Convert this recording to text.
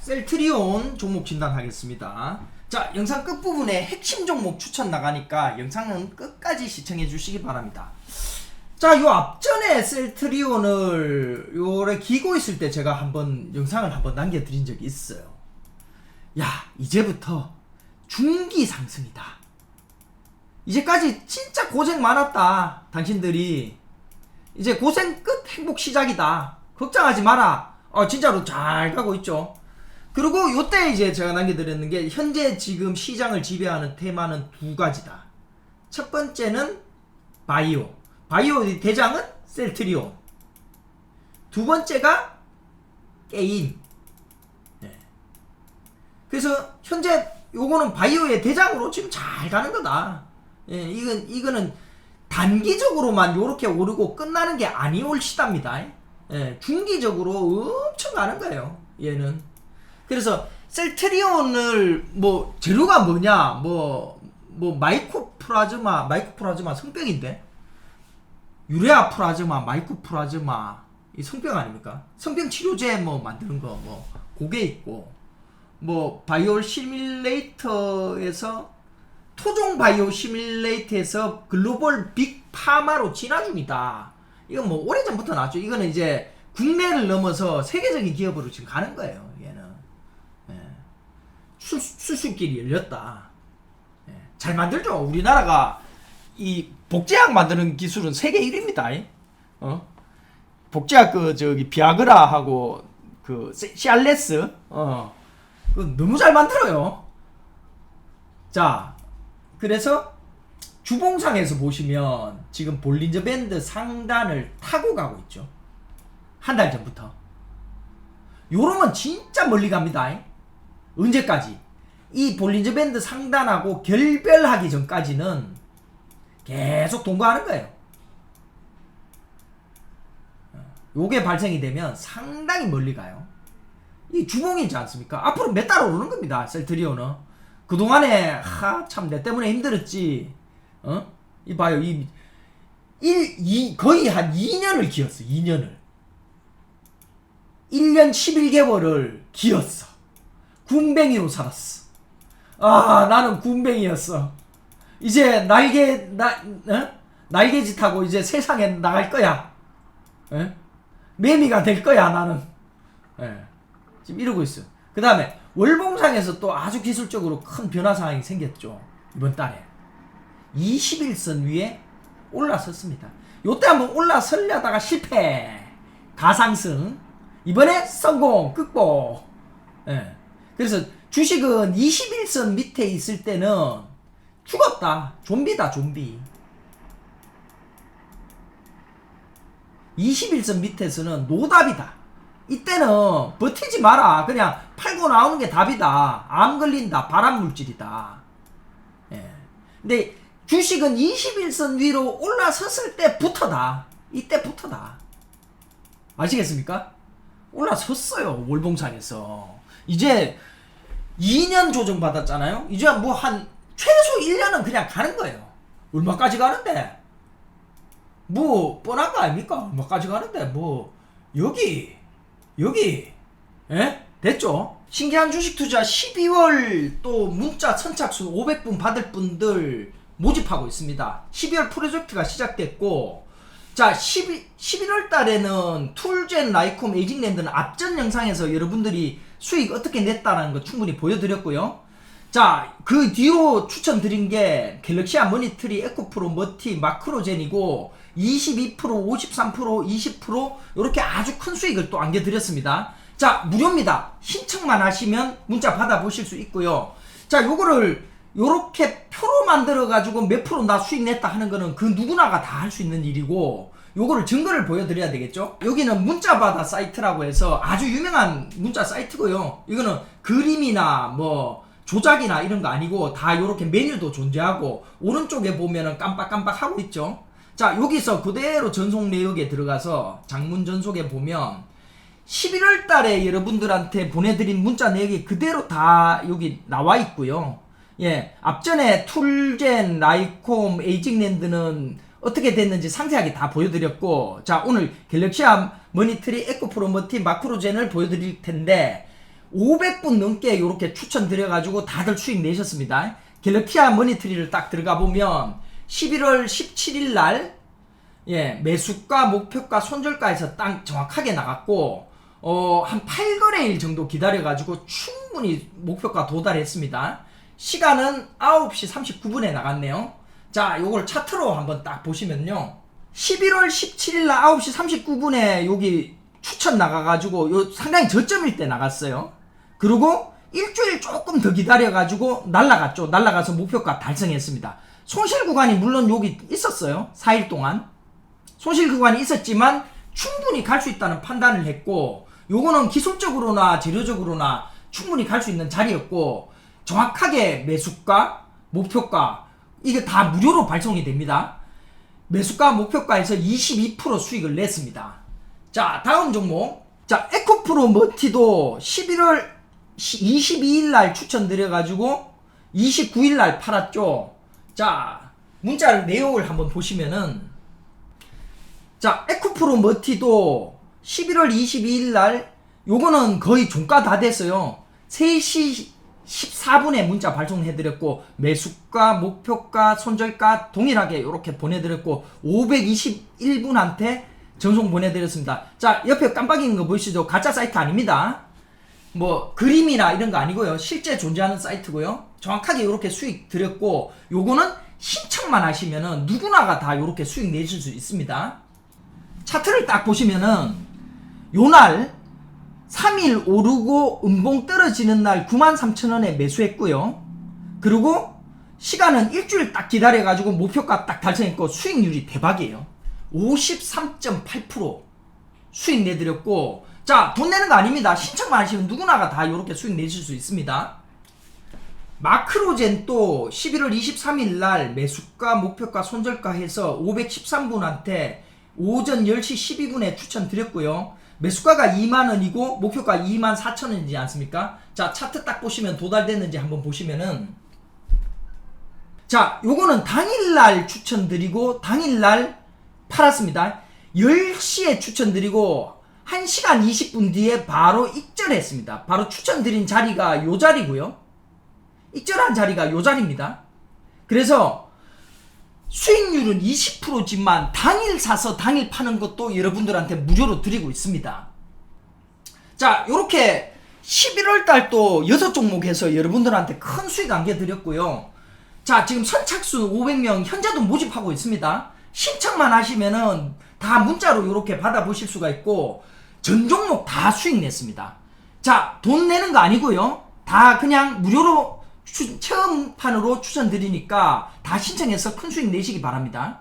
셀트리온 종목 진단하겠습니다. 자, 영상 끝부분에 핵심 종목 추천 나가니까 영상은 끝까지 시청해 주시기 바랍니다. 자, 요 앞전에 셀트리온을 요래 기고 있을 때 제가 한번 영상을 한번 남겨 드린 적이 있어요. 야, 이제부터 중기 상승이다. 이제까지 진짜 고생 많았다. 당신들이. 이제 고생 끝 행복 시작이다. 걱정하지 마라. 어, 진짜로 잘 가고 있죠. 그리고 요때 이제 제가 남겨드렸는 게 현재 지금 시장을 지배하는 테마는 두 가지다. 첫 번째는 바이오. 바이오 대장은 셀트리온. 두 번째가 게임. 네. 그래서 현재 요거는 바이오의 대장으로 지금 잘 가는 거다. 예, 이건 이거는 단기적으로만 요렇게 오르고 끝나는 게 아니올 시답니다. 예, 중기적으로 엄청 가는 거예요. 얘는. 그래서 셀트리온을 뭐 재료가 뭐냐? 뭐뭐 마이코 플라즈마, 마이코 플라즈마 성병인데. 유레아 플라즈마, 마이코 플라즈마 이 성병 아닙니까? 성병 치료제 뭐 만드는 거뭐 그게 있고 뭐 바이오 시뮬레이터에서 토종 바이오 시뮬레이터에서 글로벌 빅 파마로 진화 중이다. 이건 뭐 오래전부터 나왔죠. 이거는 이제 국내를 넘어서 세계적인 기업으로 지금 가는 거예요. 수술길이 열렸다. 예. 잘 만들죠. 우리나라가 이 복제약 만드는 기술은 세계 1위입니다. 어? 복제약 그 저기 비아그라하고 그 시- 시알레스 어. 그 너무 잘 만들어요. 자, 그래서 주봉상에서 보시면 지금 볼린저 밴드 상단을 타고 가고 있죠. 한 달 전부터. 요러면 진짜 멀리 갑니다. 언제까지? 이 볼린저 밴드 상단하고 결별하기 전까지는 계속 동거하는 거예요. 요게 발생이 되면 상당히 멀리 가요. 이 주봉이지 않습니까? 앞으로 몇 달 오르는 겁니다. 셀트리온은. 그동안에 하 참 내 때문에 힘들었지. 어? 이 봐요. 이 1, 2 거의 한 2년을 기었어. 2년을. 1년 11개월을 기었어. 군뱅이로 살았어. 아, 나는 군뱅이였어. 이제 날개 나 어? 날개짓 하고 이제 세상에 나갈 거야. 예? 매미가 될 거야, 나는. 예. 지금 이러고 있어. 그 다음에 월봉상에서 또 아주 기술적으로 큰 변화 상황이 생겼죠. 이번 달에. 21선 위에 올라섰습니다. 요때 한번 올라서려다가 실패. 가상승. 이번에 성공, 극복. 예. 그래서 주식은 21선 밑에 있을 때는 죽었다. 좀비다, 좀비. 21선 밑에서는 노답이다. 이때는 버티지 마라. 그냥 팔고 나오는 게 답이다. 암 걸린다. 발암 물질이다. 예. 근데 주식은 21선 위로 올라섰을 때부터다. 이때부터다. 아시겠습니까? 올라섰어요. 월봉상에서. 이제 2년 조정 받았잖아요. 이제 뭐 한 최소 1년은 그냥 가는 거예요. 얼마까지 가는데? 뭐 뻔한 거 아닙니까? 얼마까지 가는데 뭐 여기 여기 예? 됐죠? 신기한 주식 투자 12월 또 문자 선착순 500분 받을 분들 모집하고 있습니다. 12월 프로젝트가 시작됐고 자 12, 11월 달에는 툴젠 라이콤 에이징랜드는 앞전 영상에서 여러분들이 수익 어떻게 냈다는 거 충분히 보여드렸고요. 자, 그 뒤로 추천드린 게 갤럭시아 머니트리, 에코프로, 머티, 마크로젠이고 22%, 53%, 20% 이렇게 아주 큰 수익을 또 안겨드렸습니다. 자, 무료입니다. 신청만 하시면 문자 받아보실 수 있고요. 자, 요거를 요렇게 표로 만들어 가지고 몇 프로 나 수익 냈다 하는 거는 그 누구나가 다 할 수 있는 일이고 요거를 증거를 보여드려야 되겠죠? 여기는 문자바다 사이트라고 해서 아주 유명한 문자 사이트고요. 이거는 그림이나 뭐 조작이나 이런 거 아니고 다 요렇게 메뉴도 존재하고 오른쪽에 보면은 깜빡깜빡 하고 있죠. 자 여기서 그대로 전속 내역에 들어가서 장문 전속에 보면 11월 달에 여러분들한테 보내드린 문자 내역이 그대로 다 여기 나와 있고요. 예, 앞전에 툴젠, 라이콤, 에이징랜드는 어떻게 됐는지 상세하게 다 보여드렸고, 자, 오늘 갤럭시아 머니트리, 에코프로 머티, 마크로젠을 보여드릴 텐데, 500분 넘게 이렇게 추천드려가지고 다들 수익 내셨습니다. 갤럭티아 머니트리를 딱 들어가 보면 11월 17일 날 예, 매수가, 목표가, 손절가에서 딱 정확하게 나갔고, 어, 한 8거래일 정도 기다려가지고 충분히 목표가 도달했습니다. 시간은 9시 39분에 나갔네요. 자, 요걸 차트로 한번 딱 보시면요. 11월 17일 날 9시 39분에 여기 추천 나가가지고 요 상당히 저점일 때 나갔어요. 그리고 일주일 조금 더 기다려가지고 날라갔죠. 날라가서 목표가 달성했습니다. 손실 구간이 물론 여기 있었어요. 4일 동안. 손실 구간이 있었지만 충분히 갈 수 있다는 판단을 했고 요거는 기술적으로나 재료적으로나 충분히 갈 수 있는 자리였고 정확하게 매수가 목표가 이게 다 무료로 발송이 됩니다. 매수가 목표가에서 22% 수익을 냈습니다. 자 다음 종목. 자 에코프로 머티도 11월 22일 날 추천드려가지고 29일 날 팔았죠. 자 문자 내용을 한번 보시면은. 자, 에코프로 머티도 11월 22일 날 요거는 거의 종가 다 됐어요. 3시 14분에 문자 발송해드렸고 매수가, 목표가, 손절가 동일하게 이렇게 보내드렸고 521분한테 전송 보내드렸습니다. 자, 옆에 깜빡이는 거 보이시죠? 가짜 사이트 아닙니다. 뭐 그림이나 이런 거 아니고요. 실제 존재하는 사이트고요. 정확하게 이렇게 수익 드렸고 요거는 신청만 하시면은 누구나가 다 이렇게 수익 내실 수 있습니다. 차트를 딱 보시면은 요날 3일 오르고 음봉 떨어지는 날 93,000원에 매수했고요. 그리고 시간은 일주일 딱 기다려가지고 목표가 딱 달성했고 수익률이 대박이에요. 53.8% 수익 내드렸고 자 돈 내는 거 아닙니다. 신청만 하시면 누구나가 다 이렇게 수익 내실 수 있습니다. 마크로젠 또 11월 23일 날 매수가 목표가 손절가 해서 513분한테 오전 10시 12분에 추천드렸고요. 매수가가 2만원이고 목표가 2만 4천원이지 않습니까? 자 차트 딱 보시면 도달됐는지 한번 보시면은 자 요거는 당일날 추천드리고 당일날 팔았습니다. 10시에 추천드리고 1시간 20분 뒤에 바로 익절했습니다. 바로 추천드린 자리가 요 자리고요. 익절한 자리가 요 자리입니다. 그래서 수익률은 20%지만 당일 사서 당일 파는 것도 여러분들한테 무료로 드리고 있습니다. 자, 요렇게 11월 달도 6종목에서 여러분들한테 큰 수익 안겨드렸고요. 자, 지금 선착순 500명 현재도 모집하고 있습니다. 신청만 하시면은 다 문자로 이렇게 받아보실 수가 있고 전 종목 다 수익 냈습니다. 자, 돈 내는 거 아니고요. 다 그냥 무료로 추- 체험판으로 추천드리니까 다 신청해서 큰 수익 내시기 바랍니다.